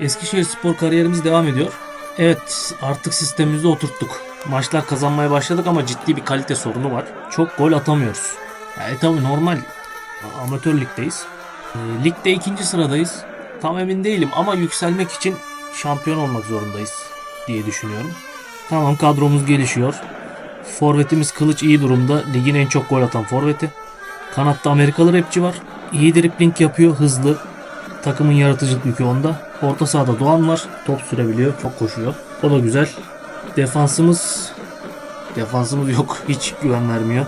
Eskişehir Spor kariyerimiz devam ediyor. Evet artık sistemimizi oturttuk. Maçlar kazanmaya başladık ama ciddi bir kalite sorunu var. Çok gol atamıyoruz. Yani tabii normal amatör ligdeyiz. E, ligde ikinci sıradayız. Tam emin değilim ama yükselmek için şampiyon olmak zorundayız diye düşünüyorum. Tamam kadromuz gelişiyor. Forvetimiz Kılıç iyi durumda. Ligin en çok gol atan forveti. Kanatta Amerikalı rapçi var. İyi dripling yapıyor, hızlı. Takımın yaratıcılık yükü onda. Orta sahada Doğan var. Top sürebiliyor, çok koşuyor. O da güzel. Defansımız defansımız yok. Hiç güven vermiyor.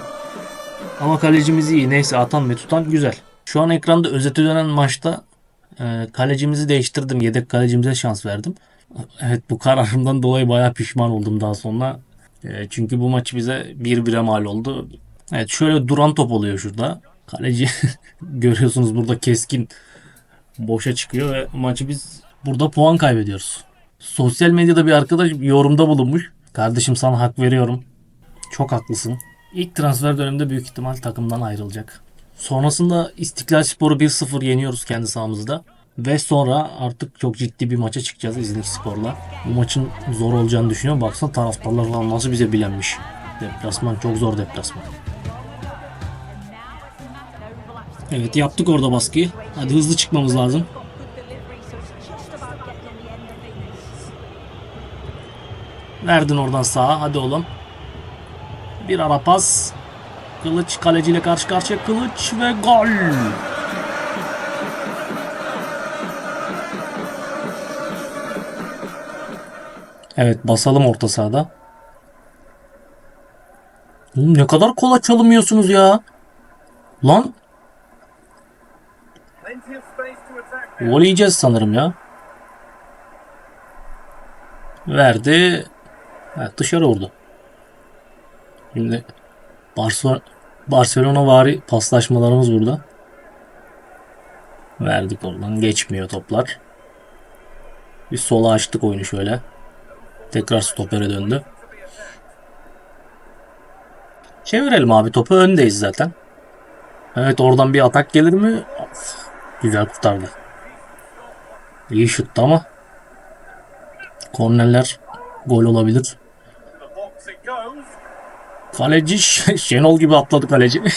Ama kalecimiz iyi. Neyse atan ve tutan güzel. Şu an ekranda özeti dönen maçta e, kalecimizi değiştirdim. Yedek kalecimize şans verdim. Evet bu kararımdan dolayı bayağı pişman oldum daha sonra. E, çünkü bu maç bize 1-1'e mal oldu. Evet şöyle duran top oluyor şurada. Kaleci görüyorsunuz burada keskin boşa çıkıyor ve maçı biz burada puan kaybediyoruz. Sosyal medyada bir arkadaş yorumda bulunmuş. Kardeşim sana hak veriyorum. Çok haklısın. İlk transfer döneminde büyük ihtimal takımdan ayrılacak. Sonrasında İstiklal Spor'u 1-0 yeniyoruz kendi sahamızda. Ve sonra artık çok ciddi bir maça çıkacağız İznik Spor'la. Bu maçın zor olacağını düşünüyorum. Baksana taraftarlar nasıl bize bilenmiş. Deplasman çok zor deplasman. Evet yaptık orada baskıyı. Hadi hızlı çıkmamız lazım. Verdin oradan sağa. Hadi oğlum. Bir ara pas. Kılıç kaleciyle karşı karşıya. Kılıç ve gol. Evet basalım orta sahada. Oğlum ne kadar kolay çalımıyorsunuz ya. Lan Gol yiyeceğiz sanırım ya. Verdi. Evet, dışarı vurdu. Şimdi Barcelona, Barcelona vari paslaşmalarımız burada. Verdik oradan. Geçmiyor toplar. Bir sola açtık oyunu şöyle. Tekrar stopere döndü. Çevirelim abi topu. Öndeyiz zaten. Evet oradan bir atak gelir mi? Güzel kurtardı. İyi şuttu ama. Kornerler gol olabilir. Kaleci Şenol gibi atladı kaleci.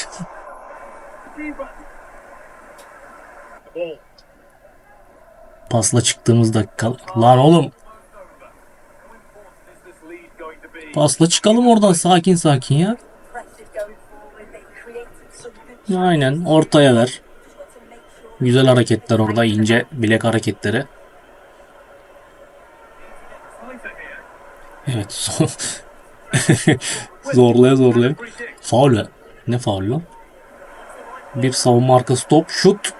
Pasla çıktığımız dakika. Lan oğlum pasla çıkalım oradan sakin sakin ya. Aynen ortaya ver. Güzel hareketler orada ince bilek hareketleri. Evet zorlaya zorlaya. Faul. Ne faul lan? Bir savunma arkası top. Şut.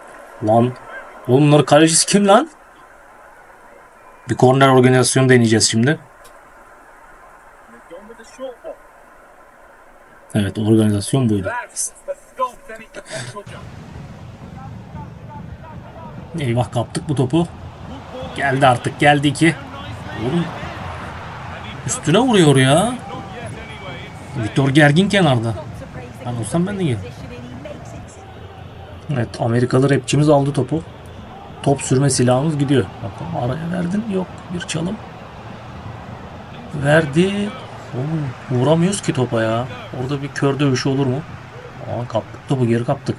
Lan. Oğlum bunların kalecisi kim lan? Bir korner organizasyonu deneyeceğiz şimdi. Evet organizasyon buydu. Eyvah kaptık bu topu. Geldi artık geldi iki. Oğlum üstüne vuruyor ya. Victor gergin kenarda. Ben olsam ben de yerim. Evet Amerikalı rapçimiz aldı topu. Top sürme silahımız gidiyor. Bakalım araya verdin. Yok bir çalım. Verdi. Oğlum, vuramıyoruz ki topa ya. Orada bir kör dövüşü olur mu? Aa, kaptık topu geri kaptık.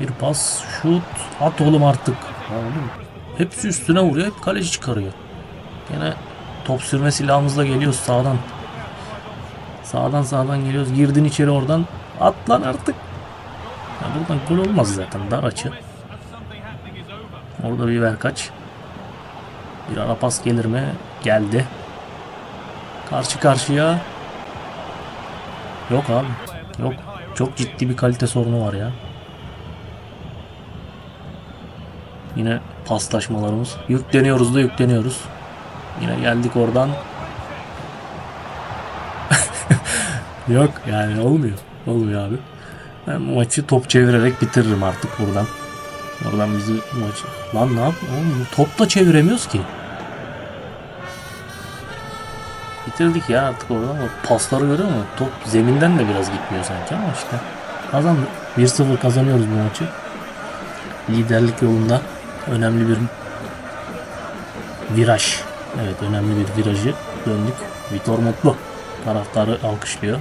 Bir pas, şut, at oğlum artık. Oğlum, hepsi üstüne vuruyor, hep kaleci çıkarıyor. Gene top sürme silahımızla geliyoruz sağdan. Sağdan sağdan geliyoruz. Girdin içeri oradan. At lan artık. Ya buradan gol olmaz zaten. Dar açı. Orada bir ver kaç. Bir ara pas gelir mi? Geldi. Karşı karşıya. Yok abi. Yok. Çok ciddi bir kalite sorunu var ya. Yine paslaşmalarımız. Yükleniyoruz da yükleniyoruz. Yine geldik oradan. Yok yani olmuyor. Olmuyor abi. Ben maçı top çevirerek bitiririm artık buradan. Oradan bizi maçı... Lan ne yap? Top da çeviremiyoruz ki. Bitirdik ya artık oradan. Pasları görüyor musun? Top zeminden de biraz gitmiyor sanki ama işte. Kazandık. 1-0 kazanıyoruz bu maçı. Liderlik yolunda. Önemli bir viraj. Evet önemli bir virajı döndük. Vitor mutlu. Taraftarı alkışlıyor.